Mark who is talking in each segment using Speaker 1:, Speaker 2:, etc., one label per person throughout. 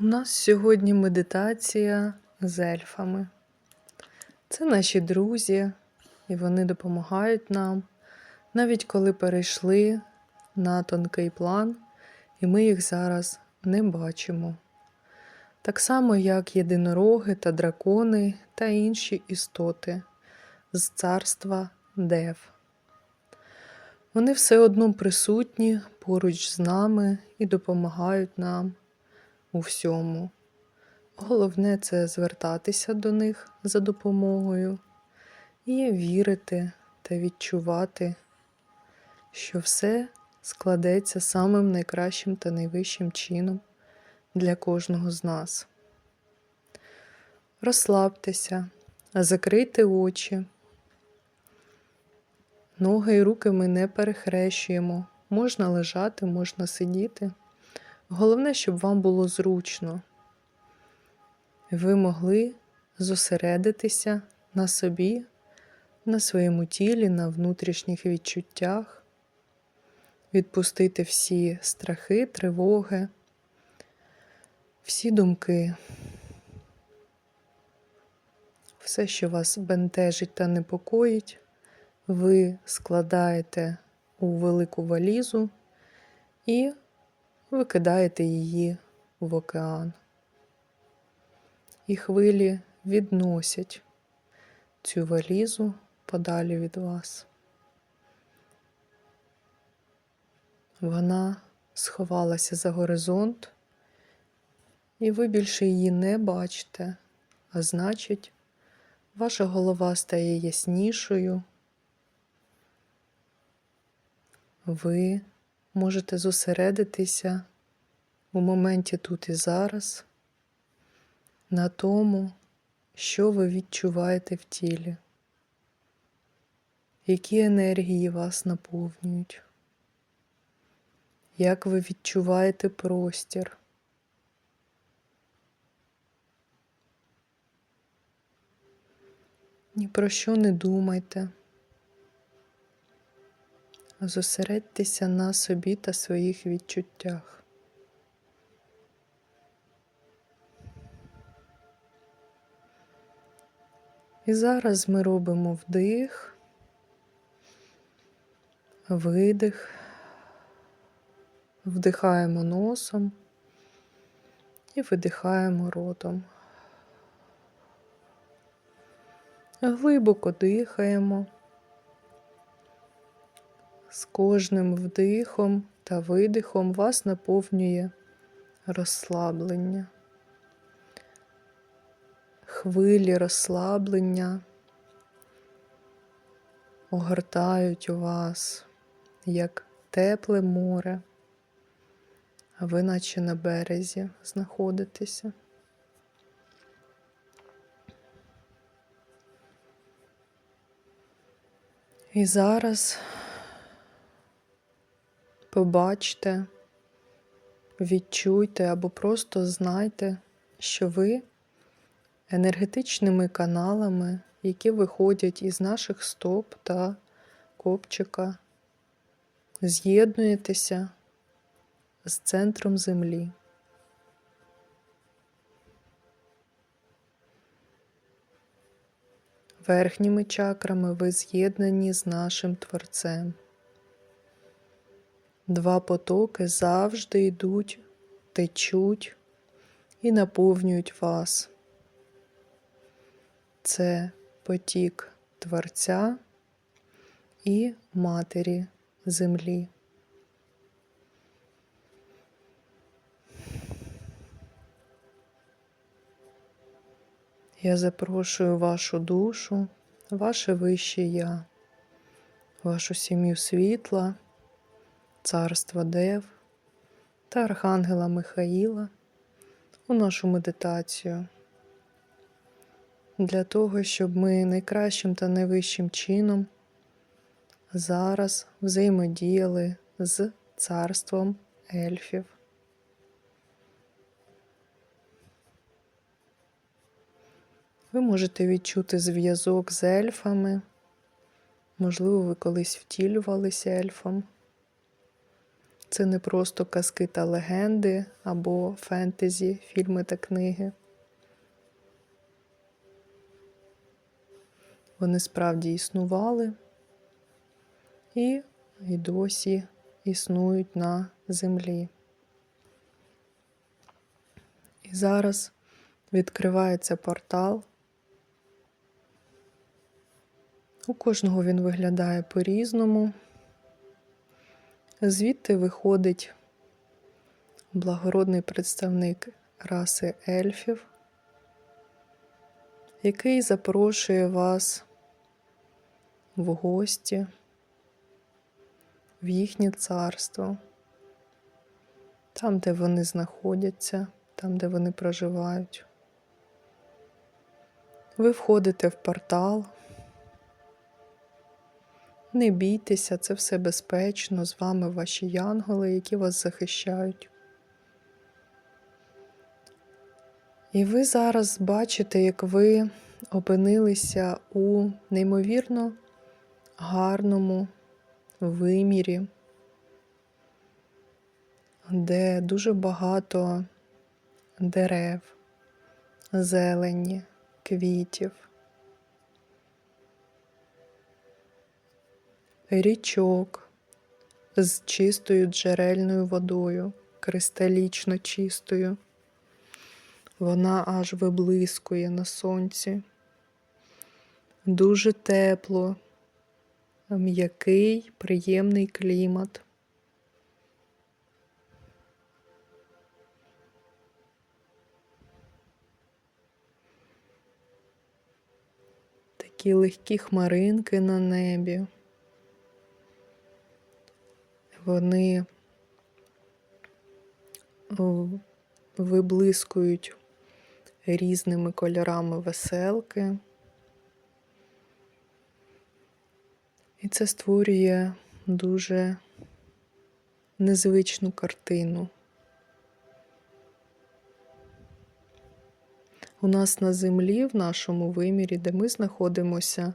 Speaker 1: У нас сьогодні медитація з ельфами. Це наші друзі, і вони допомагають нам, навіть коли перейшли на тонкий план, і ми їх зараз не бачимо. Так само, як єдинороги та дракони та інші істоти з царства Дев. Вони все одно присутні поруч з нами і допомагають нам у всьому. Головне це звертатися до них за допомогою і вірити та відчувати, що все складеться самим найкращим та найвищим чином для кожного з нас. Розслабтеся, закрийте очі. Ноги і руки ми не перехрещуємо. Можна лежати, можна сидіти. Головне, щоб вам було зручно. Ви могли зосередитися на собі, на своєму тілі, на внутрішніх відчуттях, відпустити всі страхи, тривоги, всі думки, все, що вас бентежить та непокоїть, ви складаєте у велику валізу і викидаєте її в океан. І хвилі відносять цю валізу подалі від вас. Вона сховалася за горизонт, і ви більше її не бачите, а значить, ваша голова стає яснішою. Ви можете зосередитися у моменті тут і зараз на тому, що ви відчуваєте в тілі, які енергії вас наповнюють, як ви відчуваєте простір. Ні про що не думайте. Зосередьтеся на собі та своїх відчуттях. І зараз ми робимо вдих, видих, вдихаємо носом і видихаємо ротом. Глибоко дихаємо. З кожним вдихом та видихом вас наповнює розслаблення, хвилі розслаблення огортають у вас, як тепле море, а ви наче на березі знаходитеся. І зараз побачте, відчуйте або просто знайте, що ви енергетичними каналами, які виходять із наших стоп та копчика, з'єднуєтеся з центром землі. Верхніми чакрами ви з'єднані з нашим Творцем. Два потоки завжди йдуть, течуть і наповнюють вас. Це потік Творця і Матері Землі. Я запрошую вашу душу, ваше вище Я, вашу сім'ю світла, царства Дев та Архангела Михаїла у нашу медитацію для того, щоб ми найкращим та найвищим чином зараз взаємодіяли з царством ельфів. Ви можете відчути зв'язок з ельфами. Можливо, ви колись втілювалися ельфом. Це не просто казки та легенди або фентезі, фільми та книги. Вони справді існували і, і досі існують на землі. І зараз відкривається портал. У кожного він виглядає по-різному. Звідти виходить благородний представник раси ельфів, який запрошує вас в гості в їхнє царство, там, де вони знаходяться, там, де вони проживають. Ви входите в портал. Не бійтеся, це все безпечно, з вами ваші янголи, які вас захищають. І ви зараз бачите, як ви опинилися у неймовірно гарному вимірі, де дуже багато дерев, зелені, квітів. Річок з чистою джерельною водою, кристалічно чистою. Вона аж виблискує на сонці. Дуже тепло, м'який, приємний клімат. Такі легкі хмаринки на небі. Вони виблискують різними кольорами веселки. І це створює дуже незвичну картину. У нас на землі, в нашому вимірі, де ми знаходимося,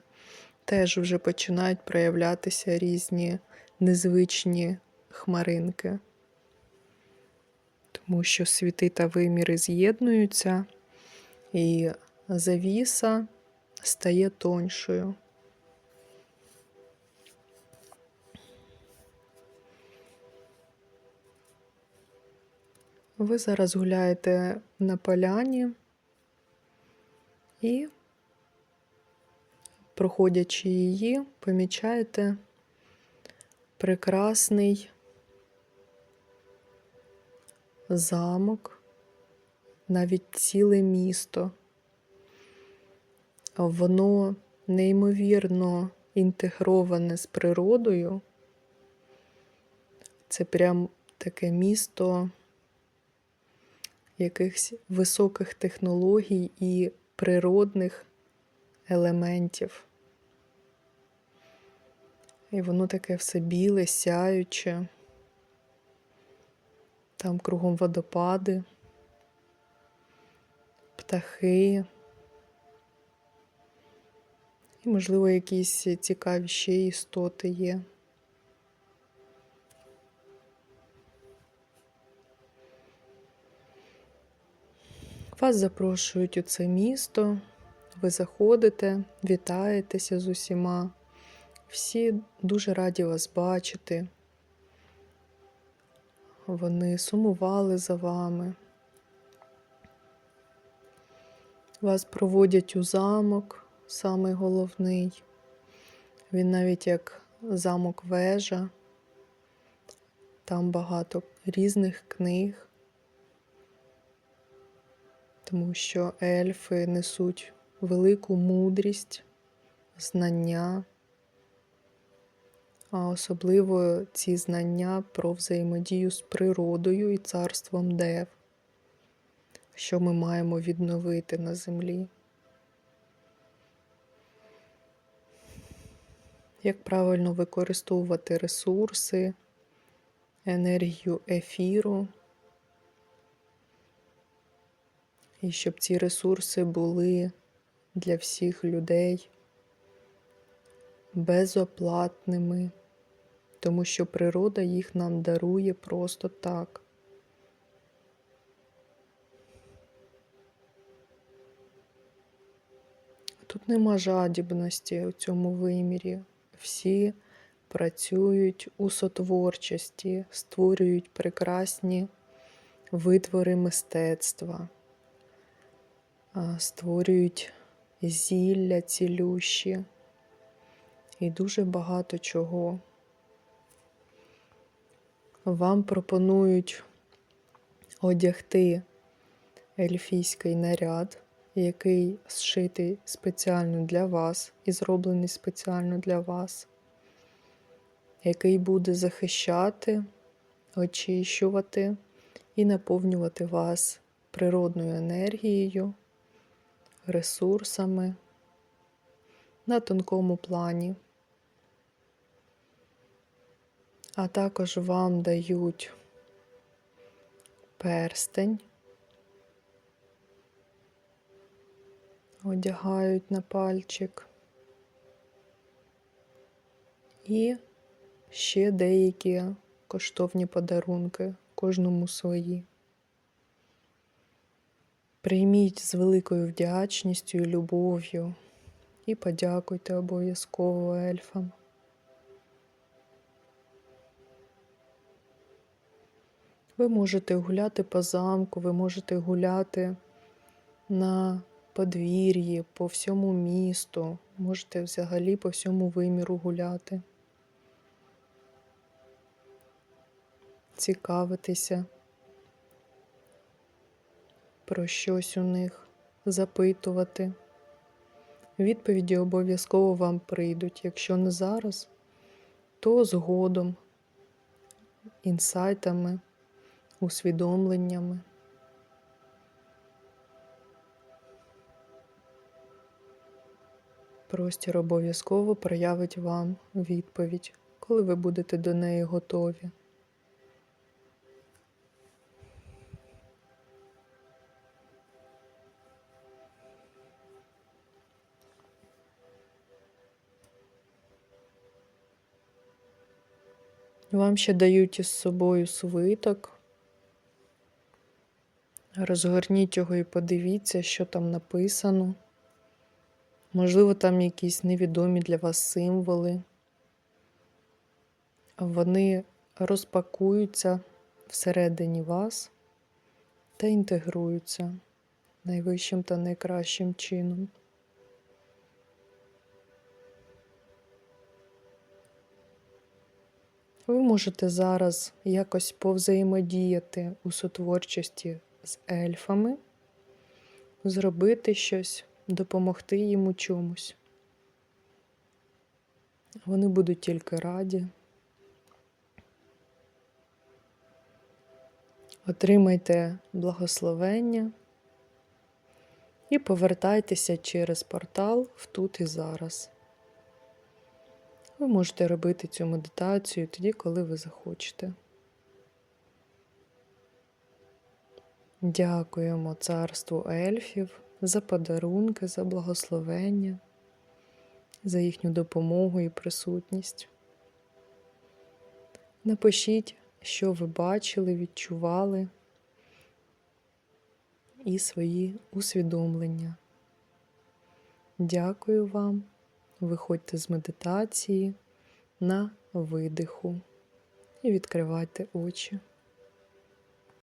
Speaker 1: теж вже починають проявлятися різні незвичні хмаринки, тому що світи та виміри з'єднуються, і завіса стає тоншою. Ви зараз гуляєте на поляні і, проходячи її, помічаєте прекрасний замок, навіть ціле місто. Воно неймовірно інтегроване з природою. Це прям таке місто якихось високих технологій і природних елементів. І воно таке все біле, сяюче. Там кругом водопади, птахи. І, можливо, якісь цікаві ще істоти є. Вас запрошують у це місто, ви заходите, вітаєтеся з усіма. Всі дуже раді вас бачити. Вони сумували за вами. Вас проводять у замок, самий головний. Він навіть як замок вежа. Там багато різних книг, тому що ельфи несуть велику мудрість, знання а особливо ці знання про взаємодію з природою і царством дев, що ми маємо відновити на землі. Як правильно використовувати ресурси, енергію ефіру, і щоб ці ресурси були для всіх людей безоплатними тому що природа їх нам дарує просто так. Тут нема жадібності у цьому вимірі. Всі працюють у сотворчості, створюють прекрасні витвори мистецтва, створюють зілля цілющі і дуже багато чого. Вам пропонують одягти ельфійський наряд, який зшитий спеціально для вас і зроблений спеціально для вас, який буде захищати, очищувати і наповнювати вас природною енергією, ресурсами на тонкому плані. А також вам дають перстень, одягають на пальчик і ще деякі коштовні подарунки, кожному свої. Прийміть з великою вдячністю і любов'ю і подякуйте обов'язково ельфам. Ви можете гуляти по замку, ви можете гуляти на подвір'ї, по всьому місту, можете взагалі по всьому виміру гуляти, цікавитися про щось у них, запитувати. Відповіді обов'язково вам прийдуть. Якщо не зараз, то згодом, інсайтами, усвідомленнями. Простір обов'язково проявить вам відповідь, коли ви будете до неї готові. Вам ще дають із собою свиток. Розгорніть його і подивіться, що там написано. Можливо, там якісь невідомі для вас символи. Вони розпакуються всередині вас та інтегруються найвищим та найкращим чином. Ви можете зараз якось повзаємодіяти у сотворчості з ельфами, зробити щось, допомогти їм у чомусь. Вони будуть тільки раді. Отримайте благословення і повертайтеся через портал в тут і зараз. Ви можете робити цю медитацію тоді, коли ви захочете. Дякуємо царству ельфів за подарунки, за благословення, за їхню допомогу і присутність. Напишіть, що ви бачили, відчували і свої усвідомлення. Дякую вам. Виходьте з медитації на видиху і відкривайте очі.